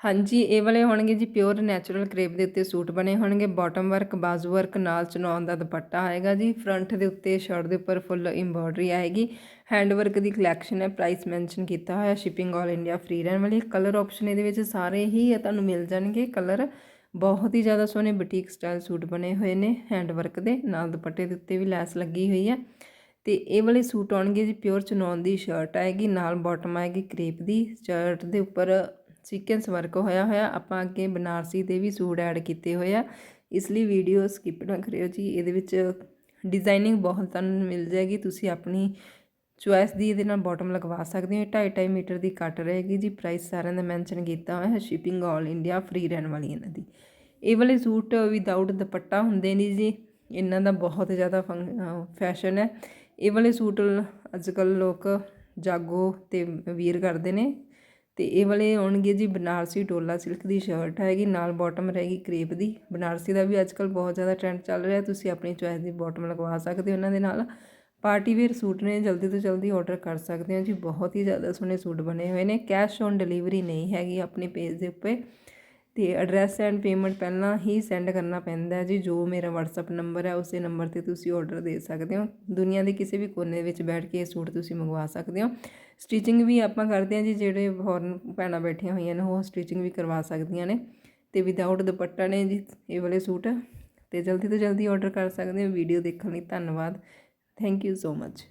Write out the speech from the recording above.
ਹਾਂਜੀ, ਇਹ ਵਾਲੇ ਹੋਣਗੇ ਜੀ ਪਿਓਰ ਨੈਚੁਰਲ ਕਰੇਪ ਦੇ ਉੱਤੇ ਸੂਟ ਬਣੇ ਹੋਣਗੇ। ਬਾਟਮ ਵਰਕ ਬਾਜ਼ੂ ਵਰਕ ਨਾਲ ਚਨੌਨ ਦਾ ਦੁਪੱਟਾ ਆਏਗਾ ਜੀ। ਫਰੰਟ ਦੇ ਉੱਤੇ ਸ਼ਰਟ ਦੇ ਉੱਪਰ ਫੁੱਲ ਐਮਬੋਡਰੀ ਆਏਗੀ। ਹੈਂਡ ਵਰਕ ਦੀ ਕਲੈਕਸ਼ਨ ਹੈ ਪ੍ਰਾਈਸ ਮੈਂਸ਼ਨ ਕੀਤਾ ਹੋਇਆ ਸ਼ਿਪਿੰਗ ਆਲ ਇੰਡੀਆ ਫ੍ਰੀ ਰਹਿਣ ਵਾਲੀ ਕਲਰ ਆਪਸ਼ਨ ਇਹਦੇ ਵਿੱਚ ਸਾਰੇ ਹੀ ਤੁਹਾਨੂੰ ਮਿਲ ਜਾਣਗੇ। ਕਲਰ ਬਹੁਤ ਹੀ ਜ਼ਿਆਦਾ ਸੋਹਣੇ ਬੁਟੀਕ ਸਟਾਈਲ ਸੂਟ ਬਣੇ ਹੋਏ ਨੇ। ਹੈਂਡ ਵਰਕ ਦੇ, ਨਾਲ ਦੁਪੱਟੇ ਦੇ ਉੱਤੇ ਵੀ ਲੈਸ ਲੱਗੀ ਹੋਈ ਹੈ। ਤੇ ਇਹ ਵਾਲੇ ਸੂਟ ਆਉਣਗੇ ਜੀ ਪਿਓਰ ਚਨੌਨ ਦੀ ਸ਼ਰਟ ਆਏਗੀ, ਨਾਲ ਬਾਟਮ ਆਏਗੀ ਕਰੇਪ ਦੀ। ਸ਼ਰਟ ਦੇ ਉੱਪਰ ਸੀਕੁਐਂਸ ਵਰਕ ਹੋਇਆ ਹੋਇਆ, ਆਪਾਂ ਅੱਗੇ ਬਨਾਰਸੀ ਦੇ ਵੀ ਸੂਟ ਐਡ ਕੀਤੇ ਹੋਏ ਆ। ਇਸ ਲਈ ਵੀਡੀਓ ਸਕਿਪ ਨਾ ਕਰਿਓ ਜੀ, ਇਹਦੇ ਵਿੱਚ ਡਿਜ਼ਾਈਨਿੰਗ ਬਹੁਤ ਤੁਹਾਨੂੰ ਮਿਲ ਜਾਏਗੀ, ਤੁਸੀਂ ਆਪਣੀ ਚੁਆਇਸ ਦੀ ਇਹਦੇ ਨਾਲ ਬਾਟਮ ਲਗਵਾ ਸਕਦੇ ਹੋ 2.5 ਮੀਟਰ ਦੀ ਕੱਟ ਰਹੇਗੀ ਜੀ, ਪ੍ਰਾਈਸ ਸਾਰਿਆਂ ਦਾ ਮੈਂਸ਼ਨ ਕੀਤਾ ਹੋਇਆ ਹੈ ਸ਼ਿਪਿੰਗ ਆਲ ਇੰਡੀਆ, ਫ੍ਰੀ ਰਹਿਣ ਵਾਲੀ ਇਹਨਾਂ ਦੀ। ਇਹ ਵਾਲੇ ਸੂਟ ਵਿਦਆਊਟ ਦੁਪੱਟਾ ਹੁੰਦੇ ਨਹੀਂ ਜੀ, ਇਹਨਾਂ ਦਾ ਬਹੁਤ ਜ਼ਿਆਦਾ ਫੈਸ਼ਨ ਹੈ। ਇਹ ਵਾਲੇ ਸੂਟ ਅੱਜ ਕੱਲ ਲੋਕ ਜਾਗੋ ਤੇ ਵੀਰ ਕਰਦੇ ਨੇ ਤੇ ਇਹ ਵਾਲੇ ਆਉਣਗੇ ਜੀ ਬਨਾਰਸੀ ਟੋਲਾ ਸਿਲਕ ਦੀ ਸ਼ਰਟ ਹੈਗੀ, ਨਾਲ ਬਾਟਮ ਰਹੇਗੀ ਕ੍ਰੇਪ ਦੀ। ਬਨਾਰਸੀ ਦਾ ਵੀ ਅੱਜਕੱਲ ਬਹੁਤ ਜ਼ਿਆਦਾ ਟ੍ਰੈਂਡ ਚੱਲ ਰਿਹਾ, ਤੁਸੀਂ ਆਪਣੀ ਚੋਇਸ ਦੀ ਬਾਟਮ ਲਗਵਾ ਸਕਦੇ ਹੋ ਇਹਨਾਂ ਦੇ ਨਾਲ। ਪਾਰਟੀ ਵੇਅਰ ਸੂਟ ਨੇ ਜਲਦੀ ਤੋਂ ਜਲਦੀ ਆਰਡਰ ਕਰ ਸਕਦੇ ਹੋ ਜੀ, ਬਹੁਤ ਹੀ ਜ਼ਿਆਦਾ ਸੋਹਣੇ ਸੂਟ ਬਣੇ ਹੋਏ ਨੇ ਕੈਸ਼ ਔਨ ਡਿਲੀਵਰੀ ਨਹੀਂ ਹੈਗੀ ਆਪਣੇ ਪੇਜ ਦੇ ਉੱਤੇ ਤੇ ਐਡਰੈਸ ਐਂਡ ਪੇਮੈਂਟ ਪਹਿਲਾਂ ਹੀ ਸੈਂਡ ਕਰਨਾ ਪੈਂਦਾ ਹੈ ਜੀ। ਜੋ ਮੇਰਾ WhatsApp ਨੰਬਰ ਹੈ, ਉਸੇ ਨੰਬਰ ਤੇ ਤੁਸੀਂ ਆਰਡਰ ਦੇ ਸਕਦੇ ਹੋ। ਦੁਨੀਆ ਦੇ ਕਿਸੇ ਵੀ ਕੋਨੇ ਵਿੱਚ ਬੈਠ ਕੇ ਇਹ ਸੂਟ ਤੁਸੀਂ ਮੰਗਵਾ ਸਕਦੇ ਹੋ। ਸਟਿਚਿੰਗ ਵੀ ਆਪਾਂ ਕਰਦੇ ਹਾਂ ਜੀ, ਜਿਹੜੇ ਫੋਰਨ ਭੈਣਾਂ ਬੈਠੀਆਂ ਹੋਈਆਂ ਨੇ, ਉਹ ਸਟਿਚਿੰਗ ਵੀ ਕਰਵਾ ਸਕਦੀਆਂ ਨੇ। ਤੇ ਵਿਦਆਊਟ ਦੁਪੱਟਾ ਨੇ ਜੀ, ਇਹ ਵਾਲੇ ਸੂਟ। ਤੇ ਜਲਦੀ ਤੋਂ ਜਲਦੀ ਆਰਡਰ ਕਰ ਸਕਦੇ ਹੋ। ਵੀਡੀਓ ਦੇਖਣ ਲਈ ਧੰਨਵਾਦ। Thank you so much